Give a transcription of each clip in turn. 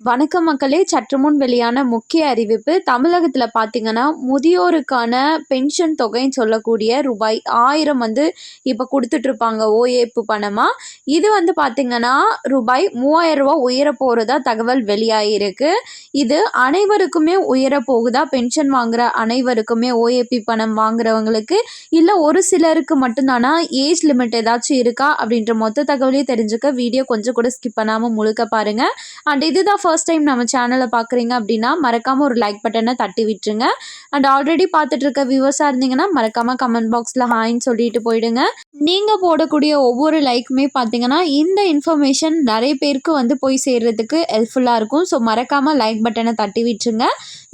வணக்கம் மக்களே. சற்று முன் வெளியான முக்கிய அறிவிப்பு. தமிழகத்தில் பார்த்தீங்கன்னா முதியோருக்கான பென்ஷன் தொகைன்னு சொல்லக்கூடிய ரூபாய் ஆயிரம் வந்து இப்போ கொடுத்துட்ருப்பாங்க ஓஏப்பு பணமாக இது வந்து பார்த்திங்கன்னா ரூபாய் மூவாயிரம் ரூபா உயர போகிறதா தகவல் வெளியாகிருக்கு இது அனைவருக்குமே உயர போகுதா? பென்ஷன் வாங்குற அனைவருக்குமே ஓஏபி பணம் வாங்குறவங்களுக்கு? இல்லை ஒரு சிலருக்கு மட்டும்தானா? ஏஜ் லிமிட் ஏதாச்சும் இருக்கா? அப்படின்ற மொத்த தகவலையும் தெரிஞ்சுக்க வீடியோ கொஞ்சம் கூட ஸ்கிப் பண்ணாமல் முழுக்க பாருங்கள் அண்ட் இதுதான் ஃபர்ஸ்ட் டைம் நம்ம சேனலை பார்க்குறீங்க அப்படின்னா மறக்காமல் ஒரு லைக் பட்டனை தட்டி விட்டுருங்க. அண்ட் ஆல்ரெடி பார்த்துட்டு இருக்க வியூவர்ஸாக இருந்தீங்கன்னா மறக்காமல் கமெண்ட் பாக்ஸில் ஹாய்ன்னு சொல்லிட்டு போயிடுங்க. நீங்கள் போடக்கூடிய ஒவ்வொரு லைக்குமே பார்த்தீங்கன்னா இந்த இன்ஃபர்மேஷன் நிறைய பேருக்கு வந்து போய் சேர்றதுக்கு ஹெல்ப்ஃபுல்லாக இருக்கும். ஸோ மறக்காமல் லைக் பட்டனை தட்டி விட்டுருங்க.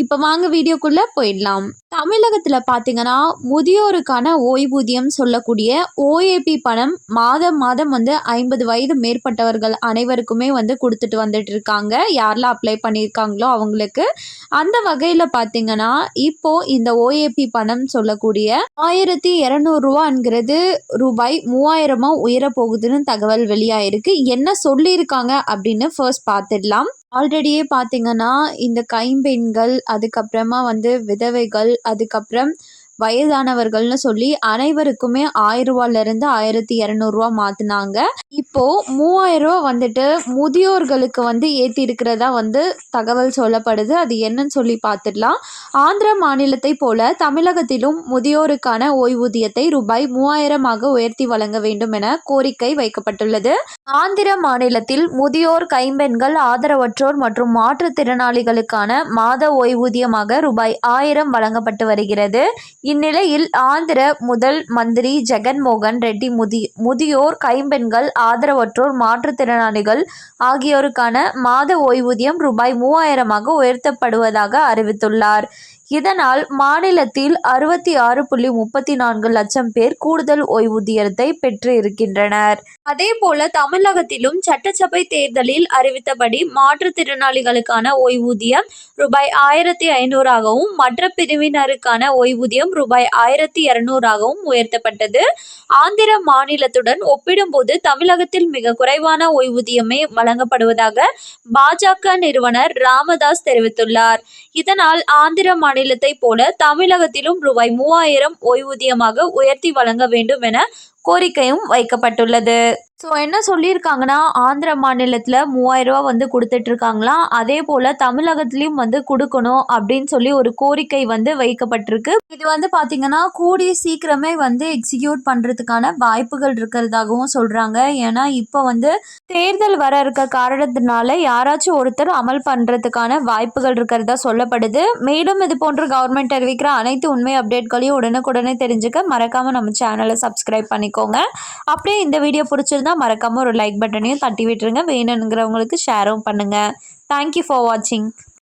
இப்போ வாங்க வீடியோக்குள்ளே போயிடலாம். தமிழகத்தில் பார்த்தீங்கன்னா முதியோருக்கான ஓய்வூதியம் சொல்லக்கூடிய ஓஏபி பணம் மாதம் மாதம் வந்து ஐம்பது வயது மேற்பட்டவர்கள் அனைவருக்குமே வந்து கொடுத்துட்டு வந்துட்டு இருக்காங்க யாரெல்லாம் அப்ளை பண்ணியிருக்காங்களோ அவங்களுக்கு அந்த வகையில் பார்த்தீங்கன்னா இப்போது இந்த ஓஏபி பணம் சொல்லக்கூடிய ஆயிரத்தி இரநூறுவாங்கிறது ரூபாய் மூவாயிரமாக உயரப்போகுதுன்னு தகவல் வெளியாயிருக்கு. என்ன சொல்லியிருக்காங்க அப்படின்னு ஃபர்ஸ்ட் பார்த்துடலாம் ஆல்ரெடியே பார்த்தீங்கன்னா இந்த கைம்பெண்கள் அதுக்கப்புறமா வந்து விதவைகள் அதுக்கப்புறம் வயதானவர்கள்னு சொல்லி அனைவருக்குமே ஆயிரம் ரூபாயிலிருந்து ஆயிரத்தி இரநூறுவா மாற்றினாங்க இப்போது மூவாயிரரூவா வந்துட்டு முதியோர்களுக்கு வந்து ஏற்றிருக்கிறதா வந்து தகவல் சொல்லப்படுது. அது என்னன்னு சொல்லி பார்த்துடலாம் ஆந்திர மாநிலத்தை போல தமிழகத்திலும் முதியோருக்கான ஓய்வூதியத்தை ரூபாய் மூவாயிரமாக உயர்த்தி வழங்க வேண்டும் என கோரிக்கை வைக்கப்பட்டுள்ளது. ஆந்திர மாநிலத்தில் முதியோர் கைம்பெண்கள் ஆதரவற்றோர் மற்றும் மாற்றுத்திறனாளிகளுக்கான மாத ஓய்வூதியமாக ரூபாய் ஆயிரம் வழங்கப்பட்டு வருகிறது. இந்நிலையில் ஆந்திர முதல் மந்திரி ஜெகன்மோகன் ரெட்டி முதி முதியோர் கைம்பெண்கள் ஆதரவற்றோர் மாற்றுத்திறனாளிகள் ஆகியோருக்கான மாத ஓய்வூதியம் ரூபாய் மூவாயிரமாக உயர்த்தப்படுவதாக அறிவித்துள்ளார். இதனால் மாநிலத்தில் அறுபத்தி ஆறு புள்ளி முப்பத்தி நான்கு லட்சம் பேர் கூடுதல் ஓய்வூதியத்தை பெற்று இருக்கின்றனர் அதே போல தமிழகத்திலும் சட்டசபை தேர்தலில் அறிவித்தபடி மாற்றுத்திறனாளிகளுக்கான ஓய்வூதியம் ரூபாய் ஆயிரத்தி ஐநூறாகவும் மற்ற பிரிவினருக்கான ஓய்வூதியம் ரூபாய் ஆயிரத்தி இருநூறாகவும் உயர்த்தப்பட்டது. ஆந்திர மாநிலத்துடன் ஒப்பிடும்போது தமிழகத்தில் மிக குறைவான ஓய்வூதியமே வழங்கப்படுவதாக பாஜக நிறுவனர் ராமதாஸ் தெரிவித்துள்ளார். இதனால் ஆந்திர மாநில மாநிலத்தை போல தமிழகத்திலும் ரூபாய் மூவாயிரம் ஓய்வூதியமாக உயர்த்தி வழங்க வேண்டும் என கோரிக்கையும் வைக்கப்பட்டுள்ளது. ஸோ என்ன சொல்லியிருக்காங்கன்னா ஆந்திர மாநிலத்தில் மூவாயிரரூவா வந்து கொடுத்துட்ருக்காங்களாம் அதே போல் தமிழகத்துலேயும் வந்து கொடுக்கணும் அப்படின்னு சொல்லி ஒரு கோரிக்கை வந்து வைக்கப்பட்டிருக்கு. இது வந்து பார்த்திங்கன்னா கூடிய சீக்கிரமே வந்து எக்ஸிக்யூட் பண்ணுறதுக்கான வாய்ப்புகள் இருக்கிறதாகவும் சொல்கிறாங்க ஏன்னா இப்போ வந்து தேர்தல் வர இருக்க காரணத்தினால யாராச்சும் ஒருத்தர் அமல் பண்ணுறதுக்கான வாய்ப்புகள் இருக்கிறதா சொல்லப்படுது. மேலும் இது போன்ற கவர்மெண்ட் அறிவிக்கிற அனைத்து உண்மை அப்டேட்களையும் உடனுக்குடனே தெரிஞ்சுக்க மறக்காமல் நம்ம சேனலை சப்ஸ்கிரைப் பண்ணிக்கோங்க. அப்படியே இந்த வீடியோ பிடிச்சிருந்தா பிடிச்சிருந்தா மறக்காமல் ஒரு லைக் பட்டனையும் தட்டி விட்டுருங்க. வேணுங்கிறவங்களுக்கு ஷேரும் பண்ணுங்கள் தேங்க்யூ ஃபார் வாட்சிங்